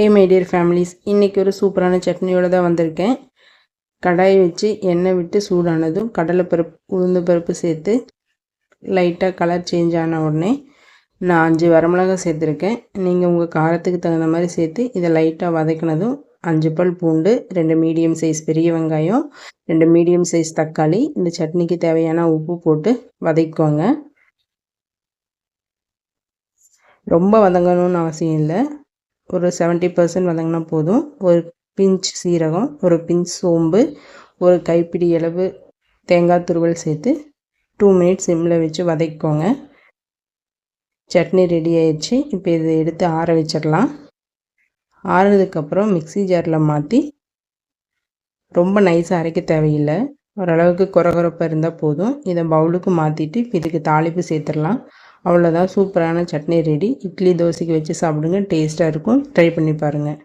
Hey my dear families இன்றைக்கி ஒரு சூப்பரான சட்னியோடு தான் வந்திருக்கேன். கடாய் வச்சு எண்ணெய் விட்டு சூடானதும் கடலைப்பருப்பு உளுந்து பருப்பு சேர்த்து லைட்டாக கலர் சேஞ்ச் ஆன உடனே நான் அஞ்சு வரமிளகாய் சேர்த்துருக்கேன். நீங்கள் உங்கள் காரத்துக்கு தகுந்த மாதிரி சேர்த்து இதை லைட்டாக வதக்கினதும் அஞ்சு பல் பூண்டு ரெண்டு மீடியம் சைஸ் பெரிய வெங்காயம் ரெண்டு மீடியம் சைஸ் தக்காளி இந்த சட்னிக்கு தேவையான உப்பு போட்டு வதக்குவாங்க ரொம்ப வதங்கணும்னு அவசியம் இல்லை. ஒரு செவன்ட்டி பர்சன்ட் வதங்கினா போதும். ஒரு பிஞ்ச் சீரகம் ஒரு பிஞ்ச் சோம்பு ஒரு கைப்பிடி அளவு தேங்காய் துருவல் சேர்த்து டூ மினிட்ஸ் சிம்மில் வச்சு வதக்கிக்கோங்க. சட்னி ரெடி ஆயிடுச்சு. இப்போ இதை எடுத்து ஆற வச்சிடலாம். ஆறுனதுக்கப்புறம் மிக்சி ஜாரில் மாற்றி ரொம்ப நைஸாக அரைக்க தேவையில்லை. ஓரளவுக்கு குறகுறப்பாக இருந்தால் போதும். இதை பவுலுக்கு மாற்றிட்டு இப்போ இதுக்கு தாளிப்பு சேர்த்துடலாம். அவ்வளோதான் சூப்பரான சட்னி ரெடி இட்லி தோசைக்கு வச்சு சாப்பிடுங்க. டேஸ்ட்டாக இருக்கும். ட்ரை பண்ணி பாருங்கள்